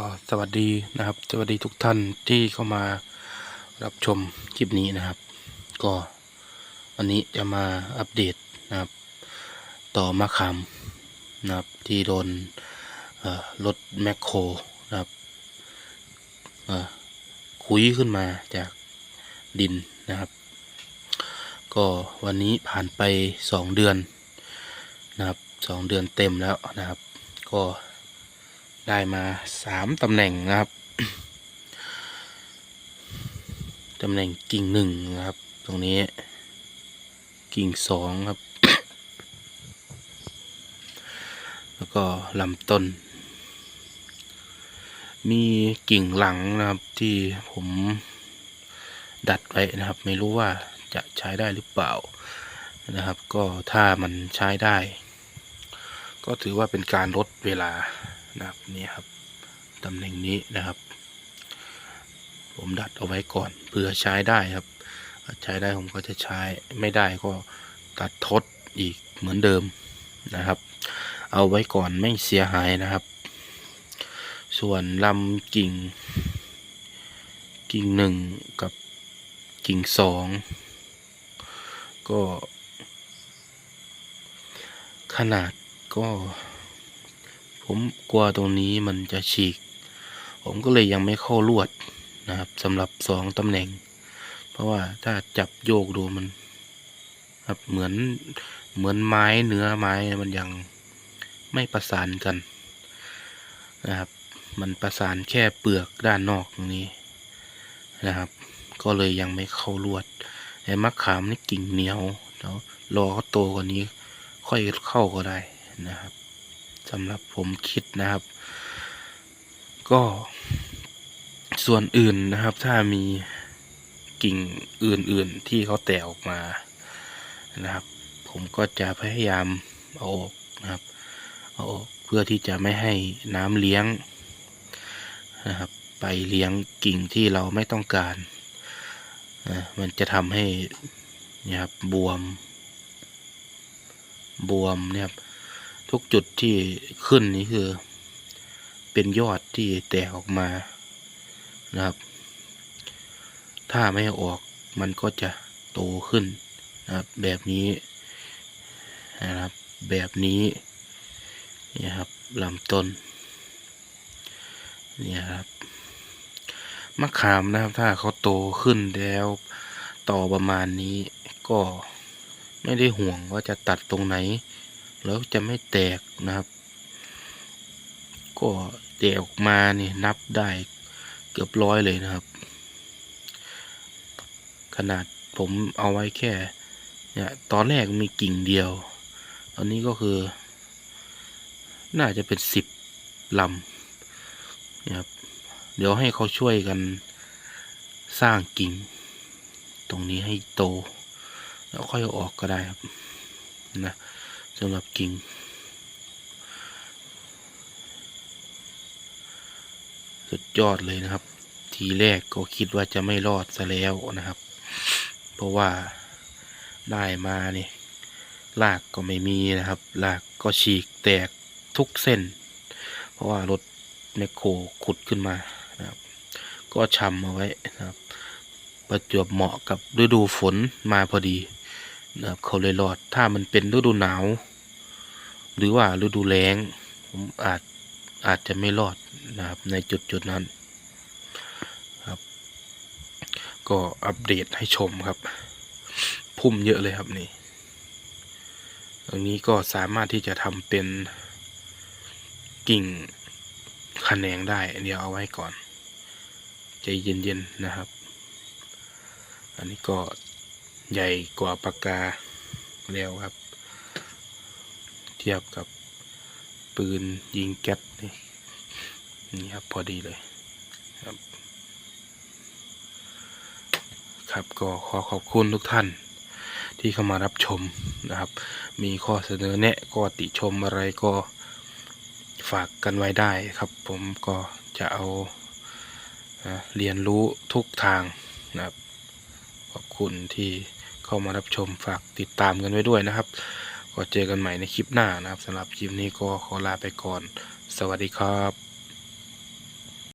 ก็สวัสดีนะครับ สวัสดีทุกท่านที่เข้ามารับชมคลิปนี้นะครับ ก็วันนี้จะมาอัปเดตนะครับ ต่อมะขามนะครับที่โดนรถแมคโครนะครับคุยขึ้นมาจากดินนะครับ ก็วันนี้ผ่านไปสองเดือนนะครับสองเดือนเต็มแล้วนะครับ ก็ ได้มาสามตำแหน่งนะครับตำแหน่งกิ่งหนึ่งนะครับ ตรงนี้ กิ่งสองครับ แล้วก็ลำต้น มีกิ่งหลังนะครับที่ผมดัดไว้นะครับ ไม่รู้ว่าจะใช้ได้หรือเปล่านะครับ ก็ถ้ามันใช้ได้ ก็ถือว่าเป็นการลดเวลา นะครับนี่ครับตำแหน่งนี้นะครับ ผมดัดเอาไว้ก่อนเผื่อใช้ได้ครับ ใช้ได้ผมก็จะใช้ไม่ได้ก็ตัดทดอีกเหมือนเดิมนะครับ เอาไว้ก่อนไม่เสียหายนะครับ ส่วนลำกิ่ง กิ่งหนึ่งกับกิ่งสองก็ขนาดก็ ผมกลัวตรงนี้มันจะฉีก ผมก็เลยยังไม่เข้าลวดนะครับสำหรับสองตำแหน่ง เพราะว่าถ้าจับโยกดูมันครับเหมือนเหมือนไม้เนื้อไม้มันยังไม่ประสานกันนะครับ มันประสานแค่เปลือกด้านนอกตรงนี้นะครับ ก็เลยยังไม่เข้าลวดไอ้มะขามนี่กิ่งเหนียวเดี๋ยวรอเขาโตกว่านี้ ค่อยเข้าก็ได้นะครับ สำหรับผมคิดนะครับ ก็ส่วนอื่นนะครับ ถ้ามีกิ่งอื่นๆที่เขาแตกออกมานะครับ ผมก็จะพยายามเอาออกนะครับ เอาออกเพื่อที่จะไม่ให้น้ำเลี้ยงนะครับ ไปเลี้ยงกิ่งที่เราไม่ต้องการนะมันจะทำให้นี่ยครับบวม บวมเนี่ยครับ ทุกจุดที่ขึ้นนี่คือ เป็นยอดที่แตกออกมานะครับ ถ้าไม่ออกมันก็จะโตขึ้นนะครับ แบบนี้นะครับ แบบนี้นี่ครับลำต้นนี่ครับมะขามนะครับ ถ้าเขาโตขึ้นแล้วต่อประมาณนี้ก็ไม่ได้ห่วงว่าจะตัดตรงไหน แล้วจะไม่แตกนะครับ ก็แตกออกมานี่นับได้เกือบร้อยเลยนะครับ ขนาดผมเอาไว้แค่เนี่ยตอนแรกมีกิ่งเดียว ตอนนี้ก็คือ น่าจะเป็นสิบลำนี่ยครับเดี๋ยวให้เขาช่วยกันสร้างกิ่ง ตรงนี้ให้โต แล้วค่อยออกก็ได้ครับนะ สำหรับกิ่ง สุดยอดเลยนะครับ ทีแรกก็คิดว่าจะไม่รอดซะแล้วนะครับ เพราะว่าได้มาเนี่ยลากก็ไม่มีนะครับลากก็ฉีกแตกทุกเส้น เพราะว่ารถแมคโครขุดขึ้นมานะครับ ก็ชำเอาไว้นะครับ ประจวบเหมาะกับฤดูฝนมาพอดีนะครับเขาเลยรอดถ้ามันเป็นฤดูหนาว หรือว่าฤดูแล้งผมอาจอาจจะไม่รอดนะครับในจุดจุดนั้นครับ ก็อัปเดตให้ชมครับ พุ่มเยอะเลยครับนี่ตรงนี้ก็สามารถที่จะทำเป็นกิ่งขแขนงได้เดี๋ยวเอาไว้ก่อน ใจเย็นๆนะครับ อันนี้ก็ใหญ่กว่าปากกาแล้วครับ เทียบกับปืนยิงแก๊สนี่นี่ครับพอดีเลยครับ ครับก็ขอขอบคุณทุกท่านที่เข้ามารับชมนะครับ มีข้อเสนอแนะก็ติชมอะไรก็ฝากกันไว้ได้ครับ ผมก็จะเอาเรียนรู้ทุกทางนะครับ ขอบคุณที่เข้ามารับชมฝากติดตามกันไว้ด้วยนะครับ ก็เจอกันใหม่ในคลิปหน้านะครับสำหรับคลิปนี้ก็ขอลาไปก่อน สวัสดีครับ